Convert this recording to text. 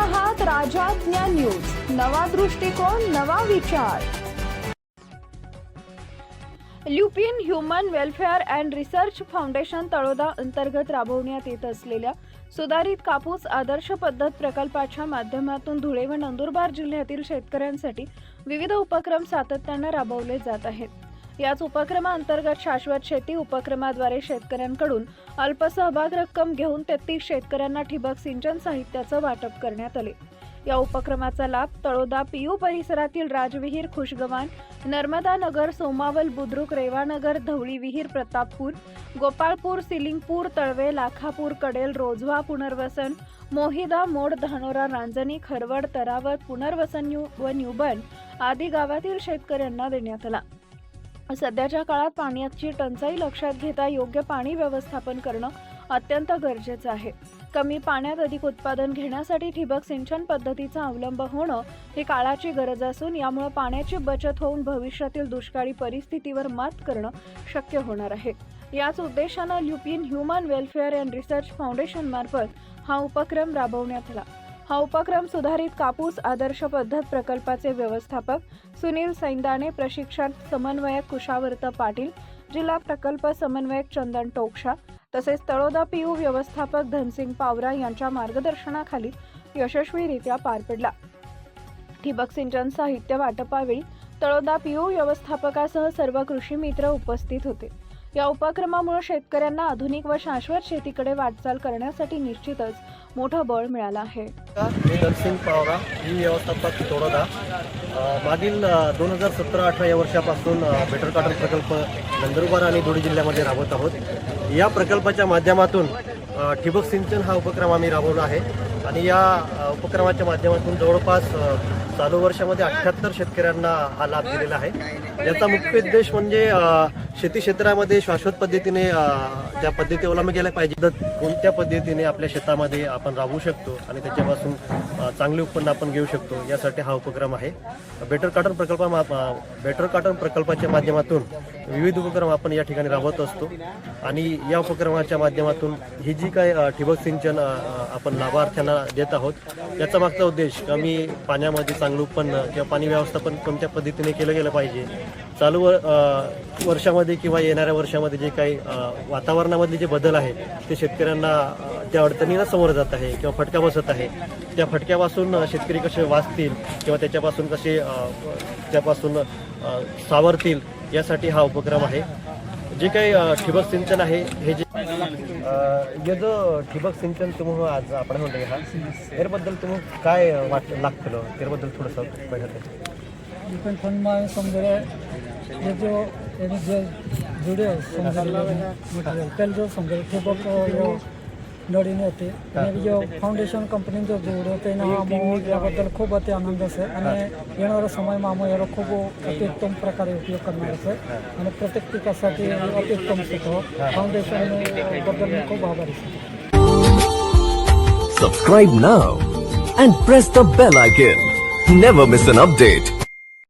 आहात राजाज्ञा न्यूज. नवा दृष्टिकोन नवा विचार. Lupin human welfare and research foundation Taloda अंतर्गत राबवण्यात येत असलेल्या सुधारित कापूस आदर्श पद्धत प्रकल्पाच्या माध्यमातून धुळे व नंदुरबार जिल्ह्यातील शेतकऱ्यांसाठी विविध उपक्रम सातत्यानं राबवले जात आहेत. याच उपक्रमाअंतर्गत शाश्वत शेती उपक्रमाद्वारे शेतकऱ्यांकडून अल्पसहभाग रक्कम घेऊन तेहतीस शेतकऱ्यांना ठिबक सिंचन साहित्याचं वाटप करण्यात आले. या उपक्रमाचा लाभ तळोदा पीयू परिसरातील राजविहीर खुशगवान नर्मदा नगर सोमावल बुद्रुक रेवानगर धवळी विहीर प्रतापपूर गोपाळपूर सिलिंगपूर तळवे लाखापूर कडेल रोजवा पुनर्वसन मोहिदा मोड धानोरा रांजणी खरवड तरावत पुनर्वसन न्यू व न्यूबन आदी गावातील शेतकऱ्यांना देण्यात आला. सध्याच्या काळात पाण्याची टंचाई लक्षात घेता योग्य पाणी व्यवस्थापन करणं अत्यंत गरजेचं आहे. कमी पाण्यात अधिक उत्पादन घेण्यासाठी ठिबक सिंचन पद्धतीचा अवलंब होणं ही काळाची गरज असून यामुळे पाण्याची बचत होऊन भविष्यातील दुष्काळी परिस्थितीवर मात करणं शक्य होणार आहे. याच उद्देशानं Lupin human welfare and research foundation मार्फत हा उपक्रम राबवण्यात आला. हा उपक्रम सुधारित कापूस आदर्श पद्धत प्रकल्पाचे व्यवस्थापक सुनील सैंदाणे प्रशिक्षण समन्वयक कुशावर्त पाटील जिल्हा प्रकल्प समन्वयक चंदन टोकशा तसेच तळोदा पीयू व्यवस्थापक धनसिंग पावरा यांच्या मार्गदर्शनाखाली यशस्वीरित्या पार पडला. ठिबक सिंचन साहित्य वाटपावेळी तळोदा पीयू व्यवस्थापकासह सर्व कृषी मित्र उपस्थित होते. या उपक्रमामुळे शेतकऱ्यांना आधुनिक व शाश्वत शेतीकडे वाटचाल करण्यासाठी निश्चितच मोठं बळ मिळालं आहे. मी नरसिंग पावरा ही व्यवस्थापक तोडोदा मागील दोन हजार सतरा अठरा या वर्षापासून बेटर कॉटन प्रकल्प नंदुरबार आणि धुळे जिल्ह्यामध्ये राबवत आहोत. या प्रकल्पाच्या माध्यमातून ठिबक सिंचन हा उपक्रम आम्ही राबवला आहे. आणि या उपक्रमाच्या माध्यमातून जवळपास चालू वर्षामध्ये अठ्ठ्याहत्तर शेतकऱ्यांना हा लाभ दिलेला आहे. याचा मुख्य उद्देश म्हणजे शेती क्षेत्रामध्ये शाश्वत पद्धतीने ज्या पद्धती अवलंबल्या गेल्या पाहिजे. तर कोणत्या पद्धतीने आपल्या शेतामध्ये आपण राबवू शकतो आणि त्याच्यापासून चांगले उत्पन्न आपण घेऊ शकतो यासाठी हा उपक्रम आहे. बेटर कार्टन प्रकल्पा बेटर कार्टन प्रकल्पाच्या माध्यमातून विविध उपक्रम आपण या ठिकाणी राबवत असतो. आणि या उपक्रमाच्या माध्यमातून ही जी काय ठिबक सिंचन आपण लाभार्थ्यांना देत आहोत. याचा मागचा उद्देश कमी पाण्यामध्ये चांगलं उत्पन्न किंवा पाणी व्यवस्थापन कोणत्या पद्धतीने केलं गेलं पाहिजे? चालू व- वर्षामध्ये किंवा येणाऱ्या वर्षामध्ये जे काही वातावरणामधले जे बदल आहेत ते शेतकऱ्यांना त्या अडचणींना समोर जात आहे किंवा फटका बसत आहे. त्या फटक्यापासून शेतकरी कसे वाचतील किंवा त्याच्यापासून कसे त्यापासून सावरतील यासाठी हा उपक्रम आहे. जे काही ठिबक सिंचन आहे हे जे हे जो ठिबक सिंचन तुम्ही आज आपण म्हणतो हा त्याबद्दल तुम्ही काय वाट लागतलं त्याबद्दल थोडंसं पहिलं डिपेंड फंड में समजा हे जो जे जुड़े समजा मटेरियल त्याला जो समजा ठिबक नळीने होते आणि जो फाउंडेशन कंपनी जो जोडो ते ना आम्ही याबद्दल खूप अति आनंद आहे आणि येणाऱ्या समयમાં आम्ही याला खूप अत्युत्तम प्रकारे उपयोग करणार आहे आणि प्रत्येक पिकासाठी अत्युत्तम शिकव फाउंडेशनबद्दल मी खूप आभारी आहे Subscribe now and press the bell icon. Never miss an update.